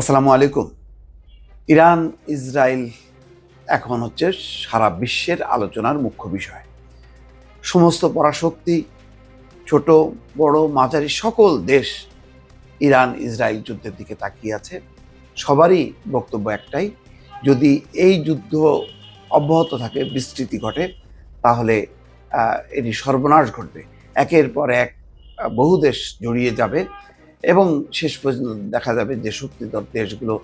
আসসালামু আলাইকুম। Iran, Israel এখন হচ্ছে সারা বিশ্বের আলোচনার মুখ্য বিষয়। সমস্ত পরাশক্তি, ছোট, বড়, মাঝারি সকল দেশ ইরান, ইসরায়েল যুদ্ধের দিকে তাকিয়ে আছে। সবারই বক্তব্য একটাই, যদি এই যুদ্ধ অব্যাহত থাকে, বিস্তৃতি ঘটে, তাহলে এটি সর্বনাশ ঘটবে। একের পর এক বহু দেশ জড়িয়ে যাবে। এবং শেষ পর্যন্ত দেখা যাবে যে শক্তিধর দেশগুলো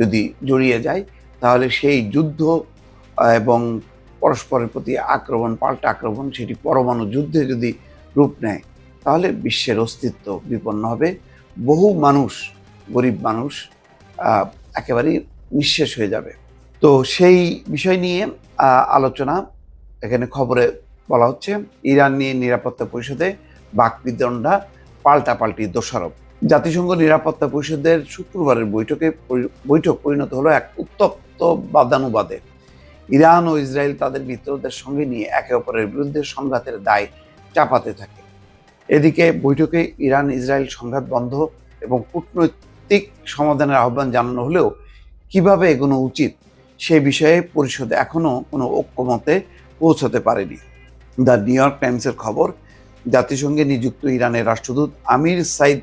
যদি জড়িয়ে যায়, তাহলে সেই যুদ্ধ এবং পরস্পরের প্রতি আক্রমণ, পাল্টা আক্রমণ, সেটি পরমাণু যুদ্ধে যদি রূপ নেয়, তাহলে বিশ্বের অস্তিত্ব বিপন্ন হবে। বহু মানুষ, গরিব মানুষ একেবারেই নিঃশেষ হয়ে যাবে। তো সেই বিষয় নিয়ে আলোচনা, এখানে খবরে বলা হচ্ছে, ইরান নিয়ে নিরাপত্তা পরিষদে বাকবিদণ্ডা পাল্টাপাল্টি দোষারোপ। জাতিসংঘ নিরাপত্তা পরিষদের শুক্রবারের বৈঠকে বৈঠক পরিণত হলো এক উত্তপ্ত বাদানুবাদে। ইরান ও ইসরায়েল তাদের মিত্রদের সঙ্গে নিয়ে একে অপরের বিরুদ্ধে সংঘাতের দায় চাপাতে থাকে। এদিকে বৈঠকে ইরান ইসরায়েল সংঘাত বন্ধ এবং কূটনৈতিক সমাধানের আহ্বান জানানো হলেও কীভাবে এগোনো উচিত সে বিষয়ে পরিষদ এখনও কোনো ঐক্যমতে পৌঁছাতে পারেনি। দ্য নিউ ইয়র্ক টাইমসের খবর, জাতিসংঘে নিযুক্ত ইরানের রাষ্ট্রদূত আমির সাইদ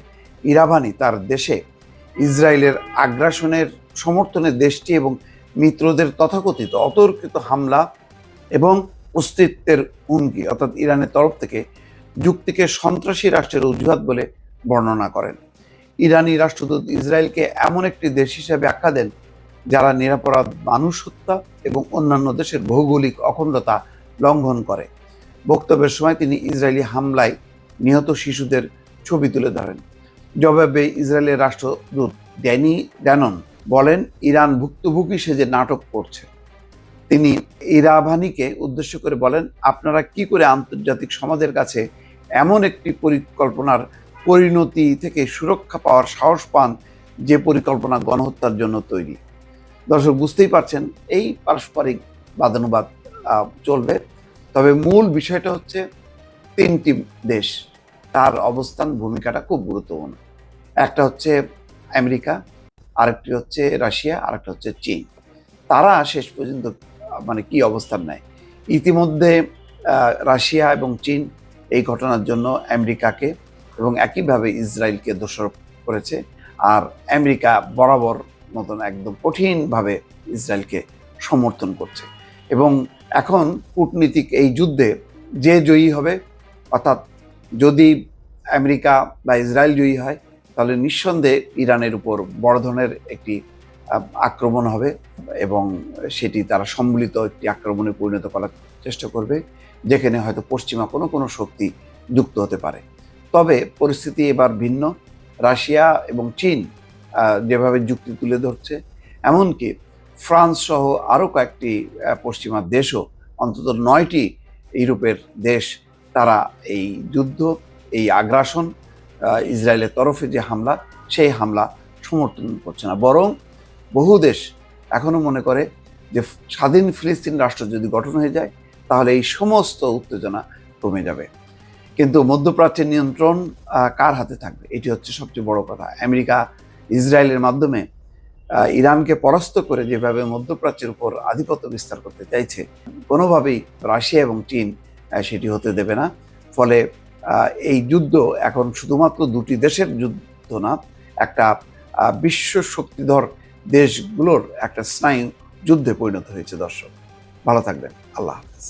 ইরাভানি তার দেশে ইসরায়েলের আগ্রাসনের সমর্থনে দেশটি এবং মিত্রদের তথাকথিত অতর্কিত হামলা এবং অস্তিত্বের হুমকি, অর্থাৎ ইরানের তরফ থেকে যুক্তিকে সন্ত্রাসী রাষ্ট্রের অজুহাত বলে বর্ণনা করেন। ইরানি রাষ্ট্রদূত ইসরায়েলকে এমন একটি দেশ হিসেবে আখ্যা দেন, যারা নিরাপরাধ মানুষ হত্যা এবং অন্যান্য দেশের ভৌগোলিক অখণ্ডতা লঙ্ঘন করে। বক্তব্যের সময় তিনি ইসরায়েলি হামলায় নিহত শিশুদের ছবি তুলে ধরেন। জবাবে ইসরায়েলের রাষ্ট্রদূত ড্যানি ড্যানন বলেন, ইরান ভুক্তভোগী সেজে নাটক করছে। তিনি ইরাভানিকে উদ্দেশ্য করে বলেন, আপনারা কি করে আন্তর্জাতিক সমাজের কাছে এমন একটি পরিকল্পনার পরিণতি থেকে সুরক্ষা পাওয়ার সাহস পান যে পরিকল্পনা গণহত্যার জন্য তৈরি? দর্শক, বুঝতেই পারছেন, এই পারস্পরিক বাদানুবাদ চলবে। তবে মূল বিষয়টা হচ্ছে তিনটি দেশ। তার অবস্থান, ভূমিকাটা খুব গুরুত্বপূর্ণ। একটা হচ্ছে আমেরিকা, আরেকটি হচ্ছে রাশিয়া, আরেকটা হচ্ছে চীন। তারা শেষ পর্যন্ত মানে কি অবস্থান নেয়? ইতিমধ্যে রাশিয়া এবং চীন এই ঘটনার জন্য আমেরিকাকে এবং একইভাবে ইসরায়েলকে দোষারোপ করেছে। আর আমেরিকা বরাবর মতন একদম কঠিনভাবে ইসরায়েলকে সমর্থন করছে। এবং এখন কূটনীতিক এই যুদ্ধে যে জয়ী হবে, অর্থাৎ যদি আমেরিকা বা ইসরায়েল জয়ী হয়, তাহলে নিঃসন্দেহে ইরানের উপর বড় ধরনের একটি আক্রমণ হবে এবং সেটি তারা সম্মিলিত একটি আক্রমণে পরিণত করার চেষ্টা করবে, যেখানে হয়তো পশ্চিমা কোনো কোনো শক্তি যুক্ত হতে পারে। তবে পরিস্থিতি এবার ভিন্ন। রাশিয়া এবং চীন যেভাবে যুক্তি তুলে ধরছে, এমনকি ফ্রান্স সহ আরও কয়েকটি পশ্চিমা দেশও অন্তত নয়টি ইউরোপের দেশ তারা এই যুদ্ধ, এই আগ্রাসন ইসরায়েলের তরফে যে হামলা, সেই হামলা সমর্থন করছে না। বরং বহু দেশ এখনও মনে করে যে স্বাধীন ফিলিস্তিন রাষ্ট্র যদি গঠন হয়ে যায়, তাহলে এই সমস্ত উত্তেজনা কমে যাবে। কিন্তু মধ্যপ্রাচ্যের নিয়ন্ত্রণ কার হাতে থাকবে? এটি হচ্ছে সবচেয়ে বড় কথা। আমেরিকা ইসরায়েলের মাধ্যমে ইরানকে পরাস্ত করে যেভাবে মধ্যপ্রাচ্যের উপর আধিপত্য বিস্তার করতে চাইছে, কোনোভাবেই রাশিয়া এবং চীন সেটি হতে দেবে না। ফলে এই যুদ্ধ এখন শুধুমাত্র দুটি দেশের যুদ্ধ না, একটা বিশ্ব শক্তিধর দেশগুলোর একটা স্নায়ু যুদ্ধে পরিণত হয়েছে, দর্শক। ভালো থাকবেন। আল্লাহ হাফেজ।